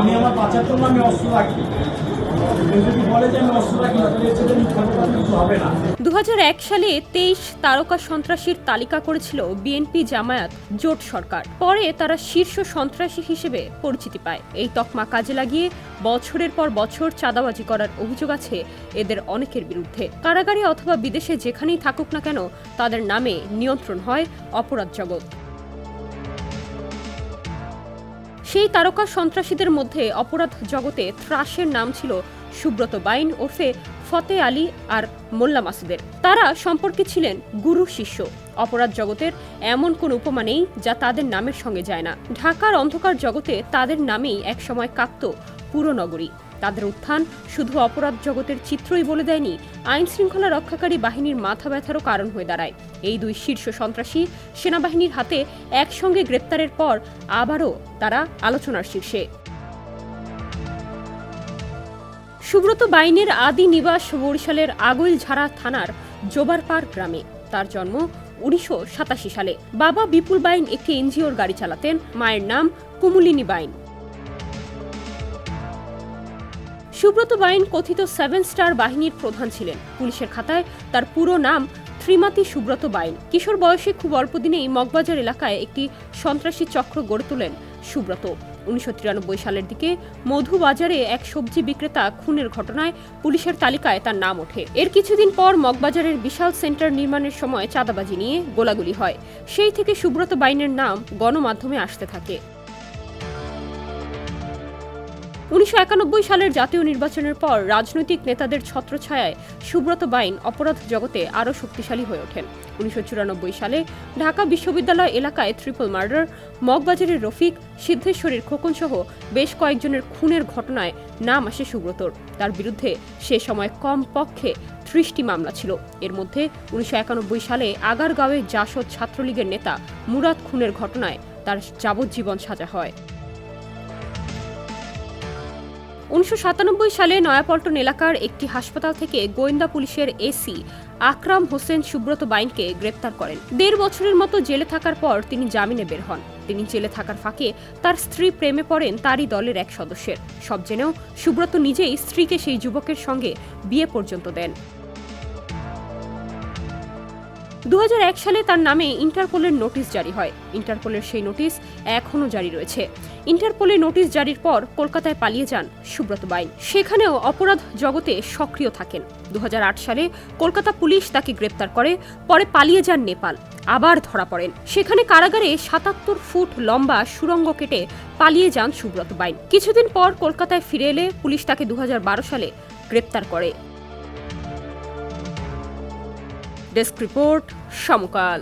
আমি আমার বাচ্চার জন্য আমি অস্ত্র রাখি। দু সালে তেইশ তারকা সন্ত্রাসীর তালিকা করেছিল বিএনপি জামায়াত, জোট সরকার। পরে তারা শীর্ষ সন্ত্রাসী হিসেবে পরিচিতি পায়। এই তকমা কাজে লাগিয়ে বছরের পর বছর চাঁদাবাজি করার অভিযোগ আছে এদের অনেকের বিরুদ্ধে। কারাগারে অথবা বিদেশে যেখানেই থাকুক না কেন, তাদের নামে নিয়ন্ত্রণ হয় অপরাধ জগৎ। সেই তারকা সন্ত্রাসীদের মধ্যে অপরাধ জগতে ত্রাসের নাম ছিল সুব্রত বাইন ওরফে ফতে আলী আর মোল্লা মাসুদের। তারা সম্পর্কে ছিলেন গুরু শিষ্য। অপরাধ জগতের এমন কোন উপমা নেই যা তাদের নামের সঙ্গে যায় না। ঢাকার অন্ধকার জগতে তাদের নামেই একসময় কাঁপত পুরো নগরী। তাদের উত্থান শুধু অপরাধ জগতের চিত্রই বলে দেয়নি, আইন শৃঙ্খলা রক্ষাকারী বাহিনীর মাথা ব্যথারও কারণ হয়ে দাঁড়ায়। এই দুই শীর্ষ সন্ত্রাসী সেনাবাহিনীর হাতে একসঙ্গে গ্রেপ্তারের পর আবারও তারা আলোচনার শীর্ষে। সুব্রত বাইনের আদি নিবাস বরিশালের আগৈলঝাড়া থানার জোবারপাড় গ্রামে। তার জন্ম উনিশশো সাতাশি সালে। বাবা বিপুল বাইন একটি এনজিওর গাড়ি চালাতেন। মায়ের নাম কুমুলিনী বাইন। সুব্রত বাইন কথিত সেভেন স্টার বাহিনীর প্রধান ছিলেন। পুলিশের খাতায় তার পুরো নাম ত্রিমাতি সুব্রত বাইন কিশোর বয়সে খুব অল্প দিনেই মগবাজার এলাকায় একটি সন্ত্রাসী চক্র গড়ে তোলেন সুব্রত। উনিশশো তিরানব্বই সালের দিকে মধুবাজারে এক সবজি বিক্রেতা খুনের ঘটনায় পুলিশের তালিকায় তার নাম ওঠে। এর কিছুদিন পর মগবাজারের বিশাল সেন্টার নির্মাণের সময় চাঁদাবাজি নিয়ে গোলাগুলি হয়। সেই থেকে সুব্রত বাইনের নাম গণমাধ্যমে আসতে থাকে। উনিশশো একানব্বই সালের জাতীয় নির্বাচনের পর রাজনৈতিক নেতাদের ছত্রছায়ায় সুব্রত বাইন অপরাধ জগতে আরও শক্তিশালী হয়ে ওঠেন। উনিশশো চুরানব্বই সালে ঢাকা বিশ্ববিদ্যালয় এলাকায় ট্রিপল মার্ডার মগবাজারের রফিক, সিদ্ধেশ্বরীর খোকন সহ বেশ কয়েকজনের খুনের ঘটনায় নাম আসে সুব্রতর। তার বিরুদ্ধে সে সময় কম পক্ষে ত্রিশটি মামলা ছিল। এর মধ্যে উনিশশো একানব্বই সালে আগারগাঁওয়ে জাসদ ছাত্রলীগের নেতা মুরাদ খুনের ঘটনায় তার যাবজ্জীবন সাজা হয়। উনিশশো সাতানব্বই সালে নয়াপল্টন এলাকার একটি হাসপাতাল থেকে গোয়েন্দা পুলিশের এসি আকরাম হোসেন সুব্রত বাইনকে গ্রেপ্তার করেন। দেড় বছরের মতো জেলে থাকার পর তিনি জামিনে বের হন। তিনি জেলে থাকার ফাঁকে তার স্ত্রী প্রেমে পড়েন তারই দলের এক সদস্যের। সব জেনেও সুব্রত নিজেই স্ত্রীকে সেই যুবকের সঙ্গে বিয়ে পর্যন্ত দেন। দু হাজার এক সালে তার নামে ইন্টারপোলের নোটিশ জারি হয়। ইন্টারপোলের সেই নোটিশ এখনও জারি রয়েছে। ইন্টারপোলের নোটিশ জারির পর কলকাতায় পালিয়ে যান সুব্রত বাইন। সেখানেও অপরাধ জগতে সক্রিয় থাকেন। দু হাজার আট সালে কলকাতা পুলিশ তাকে গ্রেপ্তার করে, পরে পালিয়ে যান নেপাল। আবার ধরা পড়েন। সেখানে কারাগারে সাতাত্তর ফুট লম্বা সুরঙ্গ কেটে পালিয়ে যান সুব্রত বাইন। কিছুদিন পর কলকাতায় ফিরে এলে পুলিশ তাকে দু হাজার বারো সালে গ্রেপ্তার করে। Desk report Samakal.